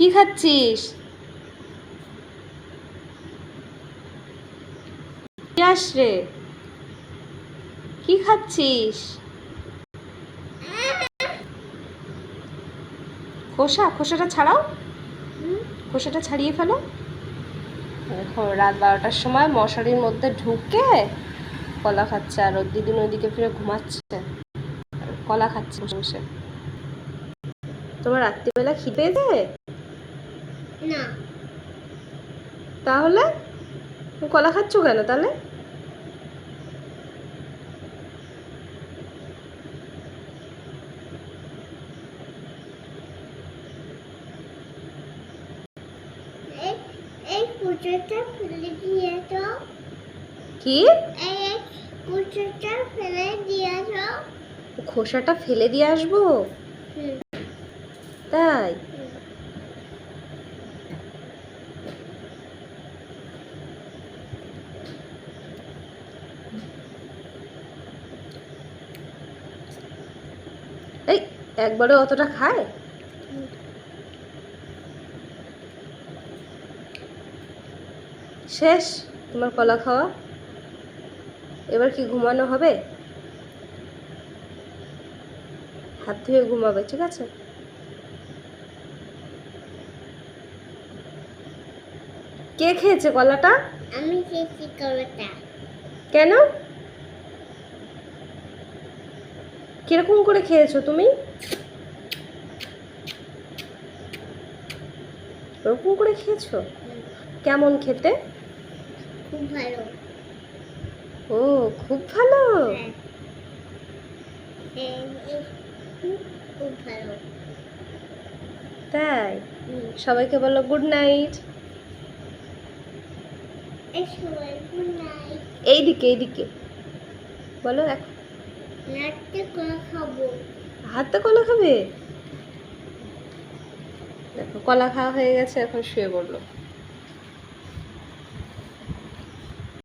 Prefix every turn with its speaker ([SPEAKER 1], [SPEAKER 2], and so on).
[SPEAKER 1] কি খাচ্ছিস? আস রে কি খাচ্ছিস? খোসা, খোসাটা ছাড়াও। খোসাটা ছাড়িয়ে ফেলো। রাত বারোটার সময় মশারির মধ্যে ঢুকে কলা খাচ্ছে আর ওর দিদিন ওইদিকে ফিরে ঘুমাচ্ছে। কলা খাচ্ছে বসে। তোমার রাত্রিবেলা খিদে পেয়েছে?
[SPEAKER 2] না।
[SPEAKER 1] তাহলে? কলা খাচ্ছ কেন তাহলে?
[SPEAKER 2] এই এই কুচোটা ফেলে দিয়ে
[SPEAKER 1] কি? খোসাটা ফেলে দিয়ে আসব? তাই? এই একবারে অতটা খায়? শেষ তোমার কলা খাওয়া? এবার কি ঘুমানো হবে? হাত ধুয়ে ঘুমাবে ঠিক আছে? কে খেয়েছে কলাটা?
[SPEAKER 2] আমি খেয়েছি কলাটা।
[SPEAKER 1] কেন? কীরকম করে খেয়েছো তুমি? ওরকম করে খেয়েছো? কেমন খেতে?
[SPEAKER 2] খুব ভালো।
[SPEAKER 1] ও খুব ভালো?
[SPEAKER 2] হ্যাঁ। এই, খুব ভালো।
[SPEAKER 1] তাই? সবাইকে বলো গুড নাইট এইদিকে এইদিকে। বলো
[SPEAKER 2] খাব
[SPEAKER 1] হাতে কলা খাবে। দেখো কলা খাওয়া হয়ে গেছে এখন শুয়ে পড়ল।